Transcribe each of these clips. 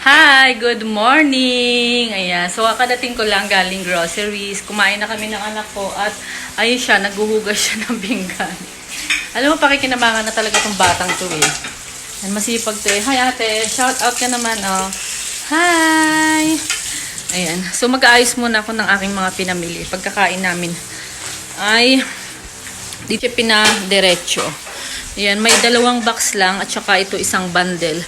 Hi! Good morning! Ayan. So, kadating ko lang galing groceries. Kumain na kami ng anak ko at ayun siya, naghuhugas siya ng pinggan. Alam mo, pakikinabangan na talaga tong batang to eh. Yan, masipag to eh. Hi ate! Shout out ka naman oh. Hi! Ayan. So, mag-aayos muna ako ng aking mga pinamili. Pagkakain namin ay dito pinadiretso. Ayan, may dalawang box lang at saka ito isang bundle.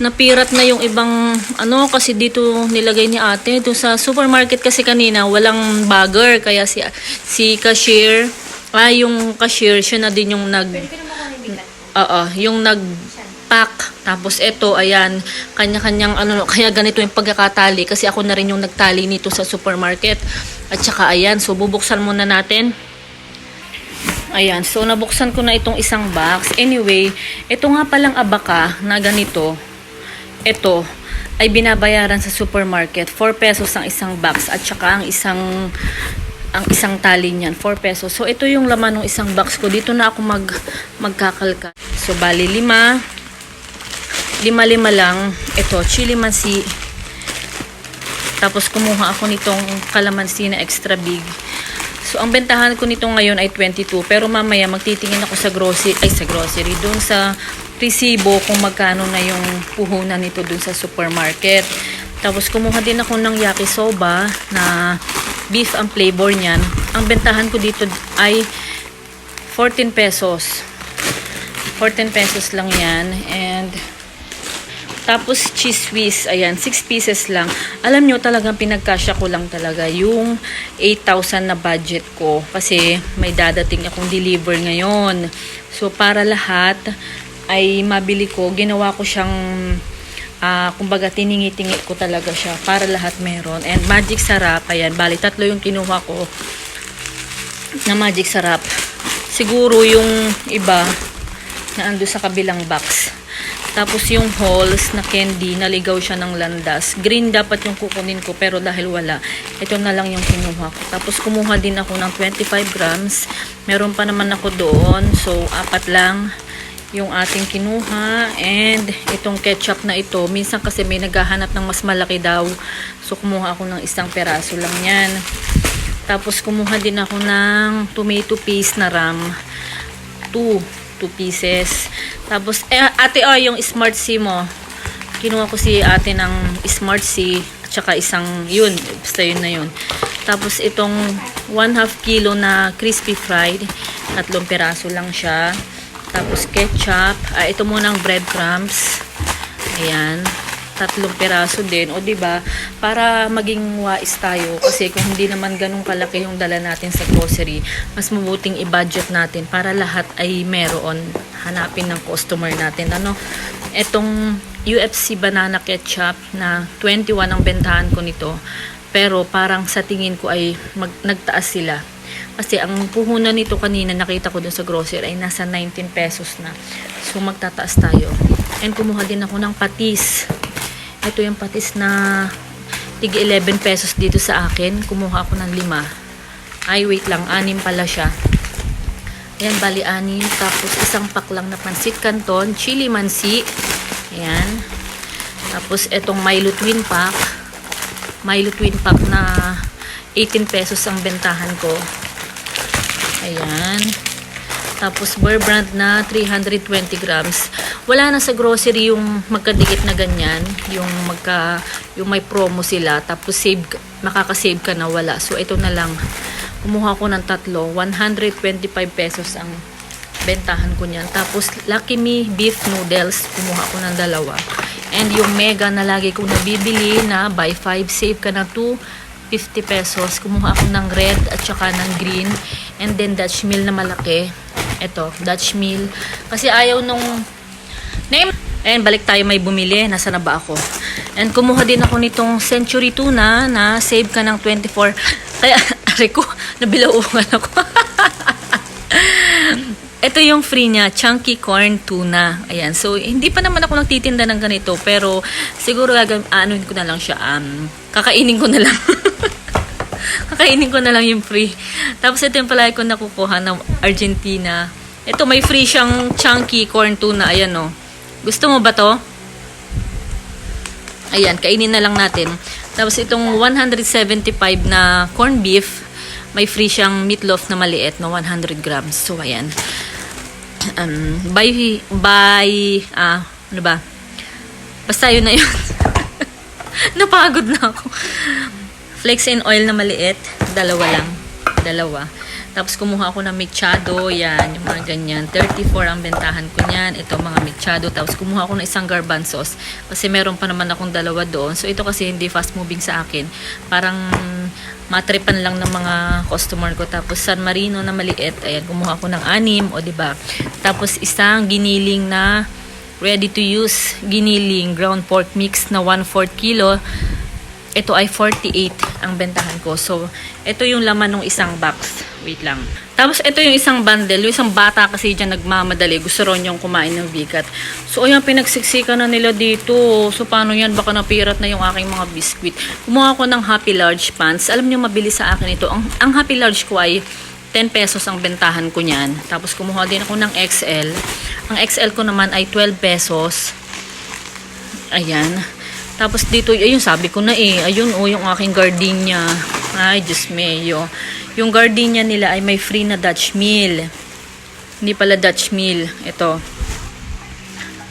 Napirat na yung ibang ano kasi dito nilagay ni ate. Ito sa supermarket kasi kanina walang bagger kaya si si cashier ay yung cashier siya na din yung nag Oo, yung nag pack. Tapos ito, ayan, kanya-kanyang ano, kaya ganito yung pagkakatali kasi ako na rin yung nagtali nito sa supermarket. At saka ayan, so bubuksan muna natin. Ayan, so nabuksan ko na itong isang box. Anyway, ito nga palang abaka na ganito. Ito ay binabayaran sa supermarket. 4 pesos ang isang box at saka ang isang ang isang tali niyan, 4 pesos. So ito yung laman ng isang box ko. Dito na ako mag magkakalka. So bali lima. Lima-lima lang. Ito, chili mansi. Tapos kumuha ako nitong kalamansi na extra big. So, ang bentahan ko nito ngayon ay 22. Pero mamaya magtitingin ako sa grocery, ay sa grocery, doon sa resibo kung magkano na yung puhunan nito doon sa supermarket. Tapos kumuha din ako ng yakisoba na beef ang flavor niyan. Ang bentahan ko dito ay 14 pesos. 14 pesos lang yan. And tapos cheese whiz, ayan, 6 pieces lang. Alam nyo, talagang pinagkasya ko lang talaga yung 8,000 na budget ko. Kasi may dadating akong deliver ngayon. So, para lahat ay mabili ko, ginawa ko siyang, ah, kumbaga, tiningi-tingi ko talaga siya. Para lahat meron. And magic sarap, ayan, bali, tatlo yung kinuha ko na magic sarap. Siguro yung iba na ando sa kabilang box. Tapos yung holes na candy, naligaw siya ng landas. Green dapat yung kukunin ko pero dahil wala, ito na lang yung kinuha ko. Tapos kumuha din ako ng 25 grams. Meron pa naman ako doon. So, apat lang yung ating kinuha. And itong ketchup na ito, minsan kasi may naghahanap ng mas malaki daw. So, kumuha ako ng isang peraso lang yan. Tapos kumuha din ako ng tomato paste na ram. 2 2 pieces. Tapos, eh, ate, oh, yung Smart C mo. Kinuha ko si ate ng Smart C. At saka isang, yun, basta yun na yun. Tapos, itong 1 half kilo na crispy fried. Tatlong peraso lang siya. Tapos, ketchup. Ah, ito munang breadcrumbs. Ayan tatlong peraso din o 'di ba para maging wais tayo. Kasi kung hindi naman ganun kalaki yung dala natin sa grocery mas mabuting i-budget natin para lahat ay meron. Hanapin ng customer natin. Ano? Etong UFC banana ketchup na 21 ang bentahan ko nito pero parang sa tingin ko ay mag, nagtaas sila. Kasi ang puhunan nito kanina nakita ko dun sa grocery ay nasa 19 pesos na. So magtataas tayo. And kumuha din ako ng patis ito yung patis na tig 11 pesos dito sa akin. Kumuha ako ng lima. Ay, wait lang. Anim pala siya. Ayan, bali anim. Tapos isang pack lang na pansit canton. Chili mansi. Ayan. Tapos itong Milo Twin Pack. Milo Twin Pack na 18 pesos ang bentahan ko. Ayan. Tapos Bear Brand na 320 grams. Wala na sa grocery yung magkadikit na ganyan, yung magka yung may promo sila tapos save makaka-save ka na wala. So ito na lang. Kumuha ko ng tatlo, 125 pesos ang bentahan ko niyan. Tapos Lucky Me beef noodles, kumuha ko ng dalawa. And yung mega na lagi kong nabibili na buy 5 save ka na 2 50 pesos. Kumuha ako ng red at saka ng green. And then Dutch meal na malaki. Ito, Dutch meal. Kasi ayaw nung name. And balik tayo may bumili. Nasa na ba ako? And kumuha din ako nitong Century Tuna na save ka ng 24. Kaya, ari ko, nabilauungan ako. Ito yung free niya, Chunky Corn Tuna. Ayan. So, hindi pa naman ako nagtitinda ng ganito. Pero, siguro anuin ko na lang siya. Um, kakainin ko na lang. kakainin ko na lang yung free. Tapos, ito yung palagi ko nakukuha ng Argentina. Ito, may free siyang Chunky Corn Tuna. Ayan, oh. Gusto mo ba to? Ayan, kainin na lang natin. Tapos itong 175 na corned beef, may free siyang meatloaf na maliit na 100 grams. So, ayan. Um, by, by, ah, ano ba? Basta yun na yun. Napagod na ako. Flakes and oil na maliit, dalawa lang. Dalawa. Tapos kumuha ako ng mechado, yan, yung mga ganyan. 34 ang bentahan ko niyan. Ito mga mechado. Tapos kumuha ako ng isang garbanzos. Kasi meron pa naman akong dalawa doon. So ito kasi hindi fast moving sa akin. Parang matripan lang ng mga customer ko. Tapos San Marino na maliit. Ayan, kumuha ako ng anim, o ba? Tapos isang giniling na ready to use giniling ground pork mix na 1/4 kilo. Ito ay 48 ang bentahan ko. So, ito yung laman ng isang box. Wait lang. Tapos, ito yung isang bundle. Yung isang bata kasi dyan nagmamadali. Gusto ron yung kumain ng bigat. So, ayan, pinagsiksikan na nila dito. So, paano yan? Baka napirat na yung aking mga biskwit. Kumuha ko ng Happy Large pants. Alam nyo, mabili sa akin ito. Ang, ang Happy Large ko ay 10 pesos ang bentahan ko niyan. Tapos, kumuha din ako ng XL. Ang XL ko naman ay 12 pesos. Ayan. Tapos dito, ayun, sabi ko na eh. Ayun, oh, yung aking gardenia. Ay, Diyos mayo. Yung gardenia nila ay may free na Dutch meal. Hindi pala Dutch meal. Ito.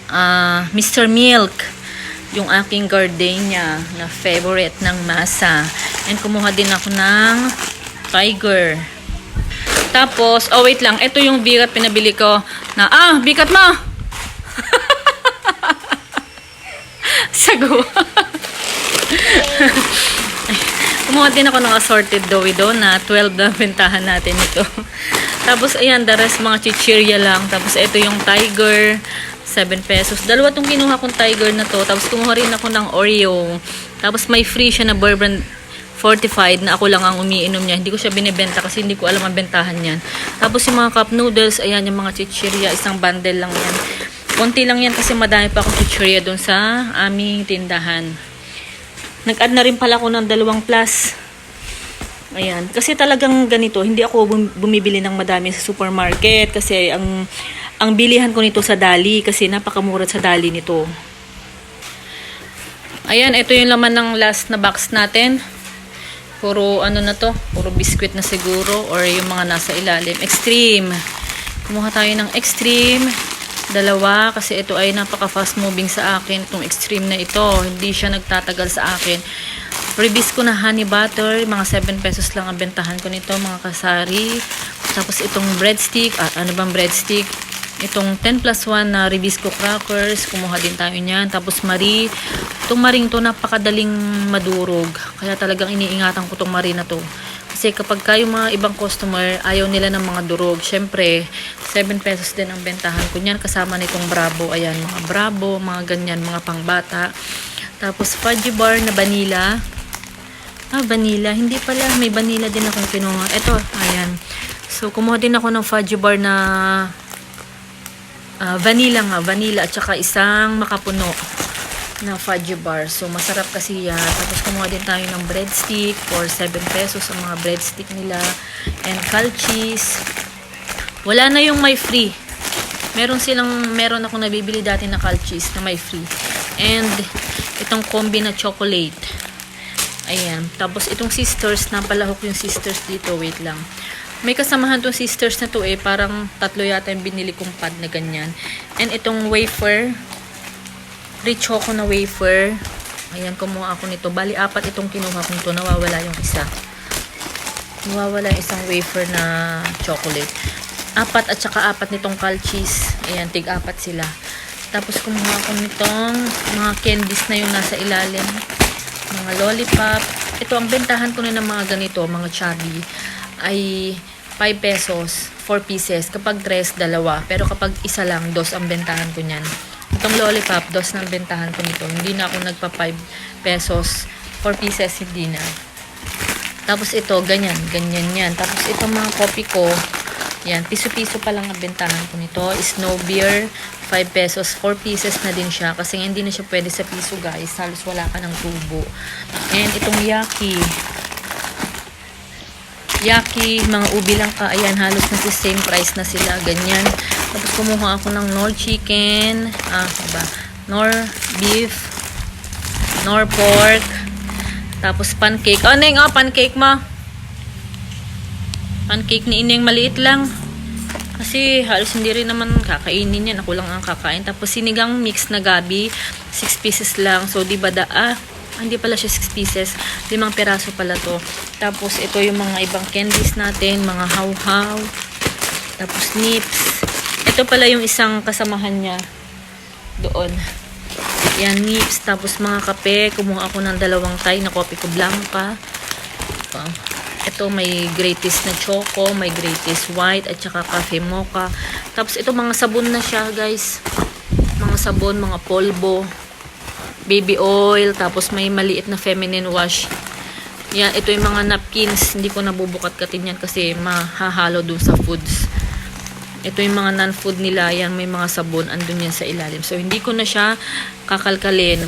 Ah, Mr. Milk. Yung aking gardenia na favorite ng masa. And kumuha din ako ng Tiger. Tapos, oh wait lang. Ito yung bigat pinabili ko na, ah, bigat mo! Sago. Kumuha din ako ng assorted doughy doon na 12 na bentahan natin ito. Tapos, ayan, the rest mga chichirya lang. Tapos, ito yung tiger, 7 pesos. Dalawa tong kinuha kong tiger na to. Tapos, kumuha rin ako ng Oreo. Tapos, may free siya na bourbon fortified na ako lang ang umiinom niya. Hindi ko siya binibenta kasi hindi ko alam ang bentahan niyan. Tapos, yung mga cup noodles, ayan, yung mga chichirya, isang bundle lang yan. Konti lang yan kasi madami pa akong chichirya doon sa aming tindahan. Nag-add na rin pala ako ng dalawang plus. Ayan. Kasi talagang ganito, hindi ako bum- bumibili ng madami sa supermarket kasi ang ang bilihan ko nito sa Dali kasi napakamura sa Dali nito. Ayan, ito yung laman ng last na box natin. Puro ano na to, puro biscuit na siguro or yung mga nasa ilalim. Extreme. Kumuha tayo ng extreme. Dalawa kasi ito ay napaka fast moving sa akin. Itong extreme na ito, hindi siya nagtatagal sa akin. Freebies ko na honey butter, mga 7 pesos lang ang bentahan ko nito, mga kasari. Tapos itong breadstick, ah, ano bang breadstick? Itong 10 plus 1 na Ribisco crackers, kumuha din tayo niyan. Tapos Marie, itong maring to napakadaling madurog. Kaya talagang iniingatan ko itong Marie na to. Kasi kapag kayo mga ibang customer, ayaw nila ng mga durog. Siyempre, 7 pesos din ang bentahan ko niyan. Kasama nitong Bravo. Ayan, mga Bravo, mga ganyan, mga pangbata. Tapos fudgy bar na vanilla. Ah, vanilla. Hindi pala. May vanilla din akong kinuha. Ito, ayan. So, kumuha din ako ng fudgy bar na ah, vanilla nga. Vanilla at saka isang makapuno na fudgy bar. So, masarap kasi yan. Tapos, kumuha din tayo ng breadstick for 7 pesos ang mga breadstick nila. And cal cheese. Wala na yung may free. Meron silang, meron ako nabibili dati na cal cheese na may free. And, itong combi na chocolate. Ayan. Tapos, itong sisters, napalahok yung sisters dito. Wait lang. May kasamahan tong sisters na to eh. Parang tatlo yata yung binili kong pad na ganyan. And itong wafer. Rich choco na wafer. Ayan, kumuha ako nito. Bali, apat itong kinuha kong to. Nawawala yung isa. Nawawala yung isang wafer na chocolate. Apat at saka apat nitong cal cheese. Ayan, tig-apat sila. Tapos kumuha ako nitong mga candies na yung nasa ilalim. Mga lollipop. Ito, ang bentahan ko na ng mga ganito, mga chubby, ay 5 pesos, 4 pieces. Kapag 3, dalawa. Pero kapag isa lang, dos ang bentahan ko niyan. Itong lollipop, dos ng bentahan ko nito. Hindi na ako nagpa 5 pesos, 4 pieces, hindi na. Tapos ito, ganyan, ganyan yan. Tapos itong mga kopi ko, yan, piso-piso pa lang ang bentahan ko nito. Snow beer, 5 pesos, 4 pieces na din siya. Kasi hindi na siya pwede sa piso guys. Halos wala ka ng tubo. And itong yaki. Yaki, mga ubi lang ka. Ayan, halos na si same price na sila. Ganyan. Tapos kumuha ako ng nor chicken. Ah, ano ba? Nor beef. nor pork. Tapos pancake. Oh, Neng, oh, pancake mo. Pancake ni Ineng maliit lang. Kasi halos hindi rin naman kakainin yan. Ako lang ang kakain. Tapos sinigang mix na gabi. 6 pieces lang. So, di ba da... Ah, hindi pala siya 6 pieces. Limang peraso pala to. Tapos, ito yung mga ibang candies natin. Mga how-how. Tapos, nips. Ito pala yung isang kasamahan niya. Doon. Yan, nips. Tapos, mga kape. Kumuha ako ng dalawang tay na kopi ko blanca. Ito may greatest na choco, may greatest white, at saka cafe mocha. Tapos ito mga sabon na siya guys. Mga sabon, mga polvo, baby oil, tapos may maliit na feminine wash. Yan, ito yung mga napkins. Hindi ko nabubukat-katin yan kasi mahahalo dun sa foods. Ito yung mga non-food nila. Yan, may mga sabon. Andun yan sa ilalim. So, hindi ko na siya kakalkalin.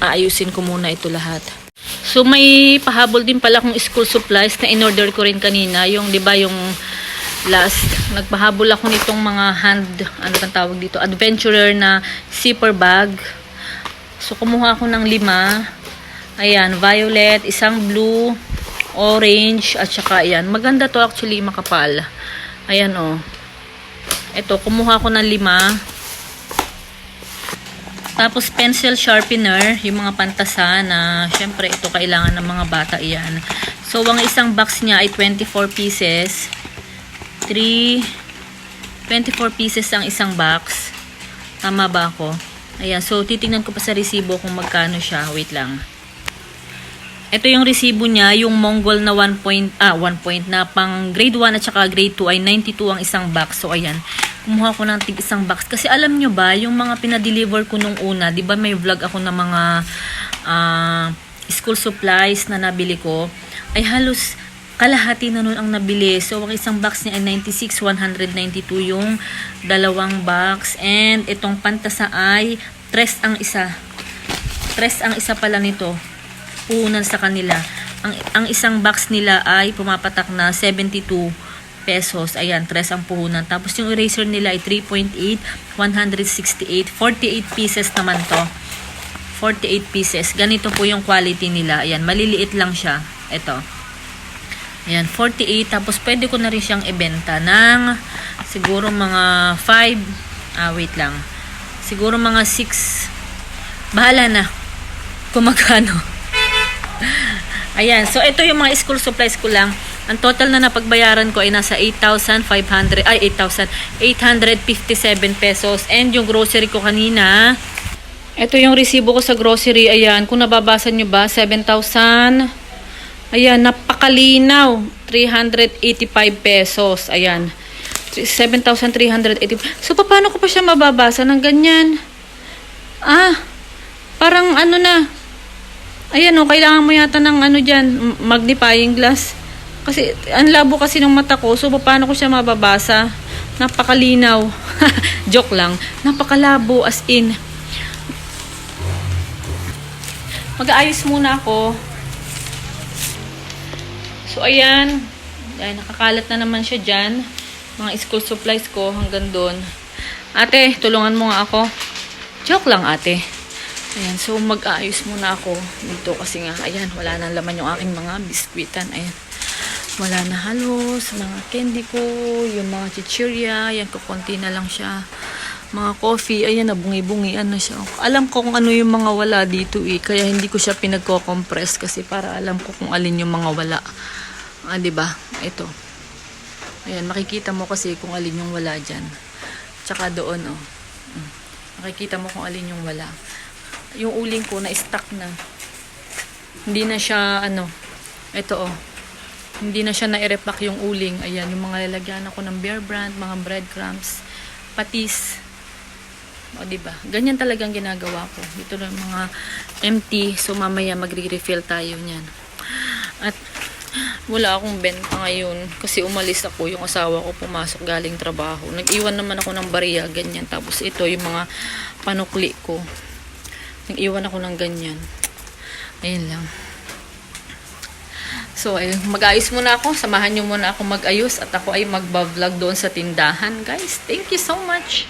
Aayusin ko muna ito lahat. So may pahabol din pala akong school supplies na in-order ko rin kanina. Yung 'di ba yung last nagpahabol ako nitong mga hand ano tawag dito, adventurer na zipper bag. So kumuha ako ng lima. Ayan, violet, isang blue, orange at saka ayan. Maganda to actually makapal. Ayan oh. Ito kumuha ako ng lima. Tapos pencil sharpener, yung mga pantasa na syempre ito kailangan ng mga bata iyan. So ang isang box niya ay 24 pieces. 3 24 pieces ang isang box. Tama ba ako? Ayan, so titingnan ko pa sa resibo kung magkano siya. Wait lang. Ito yung resibo niya, yung Mongol na 1 point, ah, 1 point na pang grade 1 at saka grade 2 ay 92 ang isang box. So, ayan. Kumuha ko ng tig isang box. Kasi alam nyo ba, yung mga pinadeliver ko nung una, di ba may vlog ako ng mga ah, school supplies na nabili ko, ay halos kalahati na nun ang nabili. So, ang isang box niya ay 96, 192 yung dalawang box. And itong pantasa ay tres ang isa. Tres ang isa pala nito puhunan sa kanila. Ang, ang isang box nila ay pumapatak na 72 pesos. Ayan, tres ang puhunan. Tapos yung eraser nila ay 3.8, 168, 48 pieces naman to. 48 pieces. Ganito po yung quality nila. Ayan, maliliit lang siya. Ito. Ayan, 48. Tapos pwede ko na rin siyang ibenta ng siguro mga 5. Ah, wait lang. Siguro mga 6. Bahala na. Kung magkano. Ayan, so ito yung mga school supplies ko lang. Ang total na napagbayaran ko ay nasa 8,500, ay 8,857 pesos. And yung grocery ko kanina, ito yung resibo ko sa grocery. Ayan, kung nababasa nyo ba, 7,000. Ayan, napakalinaw. 385 pesos. Ayan. 7,380. So, paano ko pa siya mababasa ng ganyan? Ah, parang ano na, Ayan o, kailangan mo yata ng ano dyan, magnifying glass. Kasi, ang labo kasi ng mata ko, so paano ko siya mababasa? Napakalinaw. Joke lang. Napakalabo as in. Mag-aayos muna ako. So, ayan. Ayan, nakakalat na naman siya dyan. Mga school supplies ko hanggang doon. Ate, tulungan mo nga ako. Joke lang, ate. Ayan, so mag-aayos muna ako dito kasi nga, ayan, wala na laman yung aking mga biskwitan. Ayan, wala na halos, mga candy ko, yung mga chichirya, ayan, kukunti na lang siya. Mga coffee, ayan, nabungi-bungian na siya. Alam ko kung ano yung mga wala dito eh, kaya hindi ko siya pinagko-compress kasi para alam ko kung alin yung mga wala. Ah, 'di ba? Ito. Ayan, makikita mo kasi kung alin yung wala diyan. Tsaka doon, oh. Mm. Makikita mo kung alin yung wala yung uling ko na stuck na. Hindi na siya ano, ito oh. Hindi na siya na-repack yung uling. Ayan, yung mga lalagyan ako ng bear brand, mga breadcrumbs, patis. O, diba? Ganyan talagang ginagawa ko. Ito lang mga empty. So, mamaya magre-refill tayo niyan. At, wala akong benta ngayon kasi umalis ako yung asawa ko pumasok galing trabaho nag-iwan naman ako ng bariya ganyan tapos ito yung mga panukli ko nag-iwan ako ng ganyan. Ayun lang. So, ayun, mag-ayos muna ako. Samahan nyo muna ako mag-ayos at ako ay magbablog doon sa tindahan, guys. Thank you so much.